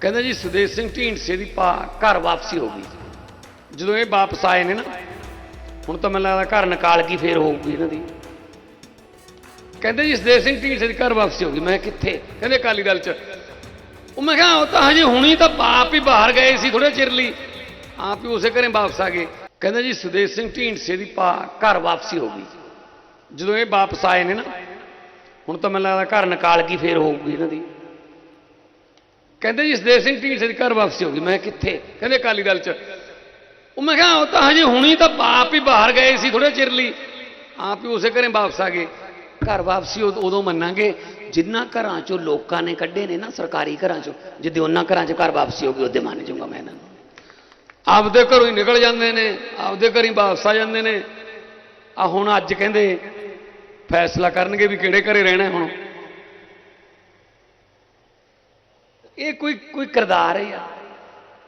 ਕਹਿੰਦਾ ਜੀ ਸੁਦੇਸ਼ ਸਿੰਘ ਢੀਂਡਸੇ ਦੀ ਪਾ ਘਰ ਵਾਪਸੀ ਹੋ ਗਈ। ਜਦੋਂ ਇਹ ਵਾਪਸ ਆਏ ਨੇ ਨਾ ਹੁਣ ਤਾਂ ਮੈਨੂੰ ਲੱਗਦਾ ਘਰ ਨਿਕਾਲ ਕੀ ਫੇਰ ਹੋਊਗੀ ਇਹਨਾਂ ਦੀ। ਕਹਿੰਦੇ ਜੀ ਸੁਦੇਸ਼ ਸਿੰਘ ਢੀਂਡਸੇ ਦੀ ਘਰ ਵਾਪਸੀ ਹੋ ਗਈ। ਮੈਂ ਕਿਹਾ, ਕਿੱਥੇ? ਕਹਿੰਦੇ ਅਕਾਲੀ ਦਲ ਚ। ਉਹ ਮੈਂ ਕਿਹਾ ਉਹ ਤਾਂ ਹਜੇ ਹੁਣੀ ਤਾਂ ਆਪ ਹੀ ਬਾਹਰ ਗਏ ਸੀ ਥੋੜੇ ਚਿਰ ਲਈ। ਆਪ ਹੀ ਉਸੇ ਘਰੇ ਵਾਪਸ ਆ ਗਏ। ਕਹਿੰਦਾ ਜੀ ਸੁਦੇਸ਼ ਸਿੰਘ ਢੀਂਡਸੇ ਦੀ ਪਾ ਘਰ ਵਾਪਸੀ ਹੋ ਗਈ। ਜਦੋਂ ਇਹ ਵਾਪਸ ਆਏ ਨੇ ਨਾ ਹੁਣ ਤਾਂ ਮੈਨੂੰ ਲੱਗਦਾ ਘਰ ਨਿਕਾਲ ਕੀ ਫੇਰ ਹੋਊਗੀ ਇਹਨਾਂ ਦੀ। ਕਹਿੰਦੇ ਜੀ ਸੁਦੇਸ਼ ਸਿੰਘ ਢੀਂਡਸੇ ਦੀ ਘਰ ਵਾਪਸੀ ਹੋ ਗਈ। ਮੈਂ ਕਿੱਥੇ? ਕਹਿੰਦੇ ਅਕਾਲੀ ਦਲ ਚ। ਉਹ ਮੈਂ ਕਿਹਾ, ਉਹ ਤਾਂ ਹਜੇ ਹੁਣੀ ਤਾਂ ਆਪ ਹੀ ਬਾਹਰ ਗਏ ਸੀ ਥੋੜੇ ਚਿਰ ਲਈ। ਆਪ ਹੀ ਉਸੇ ਘਰੇ ਵਾਪਸ ਆ ਗਏ। ਘਰ ਵਾਪਸੀ ਉਦ- ਉਦੋਂ ਮੰਨਾਂਗੇ, ਜਿੰਨਾ ਘਰਾਂ ਚੋਂ ਲੋਕਾਂ ਨੇ ਕੱਢੇ ਨੇ ਨਾ, ਸਰਕਾਰੀ ਘਰਾਂ ਚੋਂ, ਜਿੱਦੇ ਉਹਨਾਂ ਘਰਾਂ 'ਚ ਘਰ ਵਾਪਸੀ ਹੋ ਗਈ, ਉਹਦੇ ਮੰਨ ਜਾਊਂਗਾ ਮੈਂ ਇਹਨਾਂ ਨੂੰ। ਆਪਦੇ ਘਰੋਂ ਹੀ ਨਿਕਲ ਜਾਂਦੇ ਨੇ, ਆਪਦੇ ਘਰੀ ਵਾਪਸ ਆ ਜਾਂਦੇ ਨੇ। ਆ ਹੁਣ ਅੱਜ ਕਹਿੰਦੇ, ਫੈਸਲਾ ਕਰਨਗੇ ਵੀ ਕਿਹੜੇ ਘਰੇ ਰਹਿਣਾ ਹੁਣ। ਕੋਈ ਕੋਈ ਕਿਰਦਾਰ ਹੈ ਯਾਰ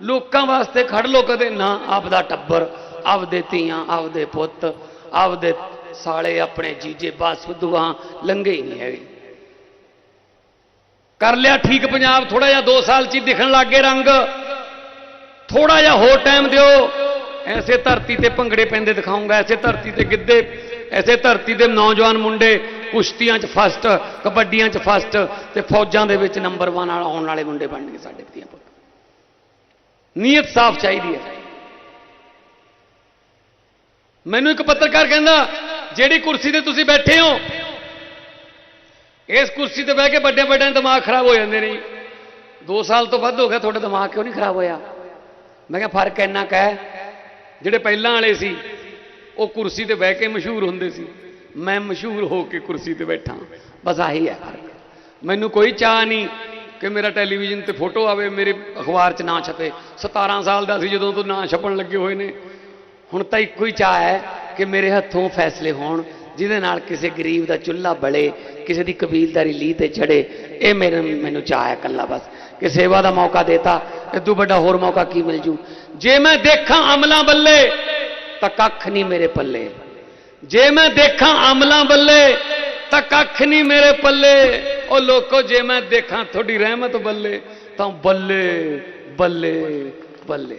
ਲੋਕਾਂ ਵਾਸਤੇ ਖੜ ਲੋ ਕਦੇ ਨਾ, ਆਪਦਾ ਟੱਬਰ, ਆਪਦੇ ਧੀਆਂ, ਆਪਦੇ ਪੁੱਤ, ਆਪਦੇ ਸਾਲੇ, ਆਪਣੇ ਜੀਜੇ ਬਸ ਦੁਆ ਲੰਘੇ ਹੀ ਨਹੀਂ ਹੈਗੇ। ਕਰ ਲਿਆ ਠੀਕ ਪੰਜਾਬ ਥੋੜਾ ਜਿਹਾ 2 ਸਾਲ ਚ ਹੀ ਦਿਖਣ ਲੱਗ ਗਏ ਰੰਗ। ਥੋੜਾ ਜਿਹਾ ਹੋਰ ਟਾਈਮ ਦਿਓ। ਐਸੇ ਧਰਤੀ ਤੇ ਭੰਗੜੇ ਪੈਂਦੇ ਦਿਖਾਉਂਗਾ, ਐਸੇ ਧਰਤੀ ਤੇ ਗਿੱਧੇ ਐਸੇ ਧਰਤੀ ਦੇ ਨੌਜਵਾਨ ਮੁੰਡੇ ਕੁਸ਼ਤੀਆਂ 'ਚ ਫਸਟ ਕਬੱਡੀਆਂ 'ਚ ਫਸਟ ਤੇ ਫੌਜਾਂ ਦੇ ਵਿੱਚ ਨੰਬਰ 1 ਆਉਣ ਵਾਲੇ ਮੁੰਡੇ ਬਣਨਗੇ ਸਾਡੇ ਧੀਆਂ ਪੁੱਤ। ਨੀਅਤ ਸਾਫ਼ ਚਾਹੀਦੀ ਹੈ। ਮੈਨੂੰ ਇੱਕ ਪੱਤਰਕਾਰ ਕਹਿੰਦਾ, ਜਿਹੜੀ ਕੁਰਸੀ ਤੇ ਤੁਸੀਂ ਬੈਠੇ ਹੋ, ਇਸ ਕੁਰਸੀ ਤੇ ਬਹਿ ਕੇ ਵੱਡੇ ਵੱਡੇ ਦਿਮਾਗ ਖਰਾਬ ਹੋ ਜਾਂਦੇ ਨੇ 2 ਸਾਲ ਤੋਂ ਵੱਧ ਹੋ ਗਿਆ ਤੁਹਾਡਾ ਦਿਮਾਗ ਕਿਉਂ ਨਹੀਂ ਖਰਾਬ ਹੋਇਆ? ਮੈਂ ਕਿਹਾ, ਫ਼ਰਕ ਇੰਨਾ ਕੁ ਹੈ, ਜਿਹੜੇ ਪਹਿਲਾਂ ਵਾਲੇ ਸੀ ਉਹ ਕੁਰਸੀ ਤੇ ਬਹਿ ਕੇ ਮਸ਼ਹੂਰ ਹੁੰਦੇ ਸੀ। ਮੈਂ ਮਸ਼ਹੂਰ ਹੋ ਕੇ ਕੁਰਸੀ ਤੇ ਬੈਠਾ। ਬਸ ਆਹੀ ਹੈ ਫ਼ਰਕ। ਮੈਨੂੰ ਕੋਈ ਚਾਹ ਨਹੀਂ ਕਿ ਮੇਰਾ ਟੈਲੀਵਿਜ਼ਨ ਤੇ ਫੋਟੋ ਆਵੇ, ਮੇਰੇ ਅਖਬਾਰ 'ਚ ਨਾ ਛਪੇ। 17 ਸਾਲ ਦਾ ਸੀ ਜਦੋਂ ਤੋਂ ਨਾ ਛਪਣ ਲੱਗੇ ਹੋਏ ਨੇ। ਹੁਣ ਤਾਂ ਇੱਕੋ ਹੀ ਚਾਹ ਹੈ ਕਿ ਮੇਰੇ ਹੱਥੋਂ ਫੈਸਲੇ ਹੋਣ, ਜਿਹਦੇ ਨਾਲ ਕਿਸੇ ਗਰੀਬ ਦਾ ਚੁੱਲ੍ਹਾ ਬਲੇ, ਕਿਸੇ ਦੀ ਕਬੀਲਦਾਰੀ ਲੀਹ ਤੇ ਚੜੇ ਇਹ ਮੇਰੇ ਮੈਨੂੰ ਚਾਹ ਹੈ ਕੱਲਾ ਬਸ। ਕਿ ਸੇਵਾ ਦਾ ਮੌਕਾ ਦੇਤਾ ਇਦੋਂ ਵੱਡਾ ਹੋਰ ਮੌਕਾ ਕੀ ਮਿਲ ਜੂ? ਜੇ ਮੈਂ ਦੇਖਾਂ ਅਮਲਾਂ ਬੱਲੇ ਤਾਂ ਕੱਖ ਨਹੀਂ ਮੇਰੇ ਪੱਲੇ। ਜੇ ਮੈਂ ਦੇਖਾਂ ਅਮਲਾਂ ਬੱਲੇ, ਤਾਂ ਕੱਖ ਨਹੀਂ ਮੇਰੇ ਪੱਲੇ। ਉਹ ਲੋਕੋ, ਜੇ ਮੈਂ ਦੇਖਾਂ ਤੁਹਾਡੀ ਰਹਿਮਤ ਬੱਲੇ, ਤਾਂ ਬੱਲੇ ਬੱਲੇ ਬੱਲੇ।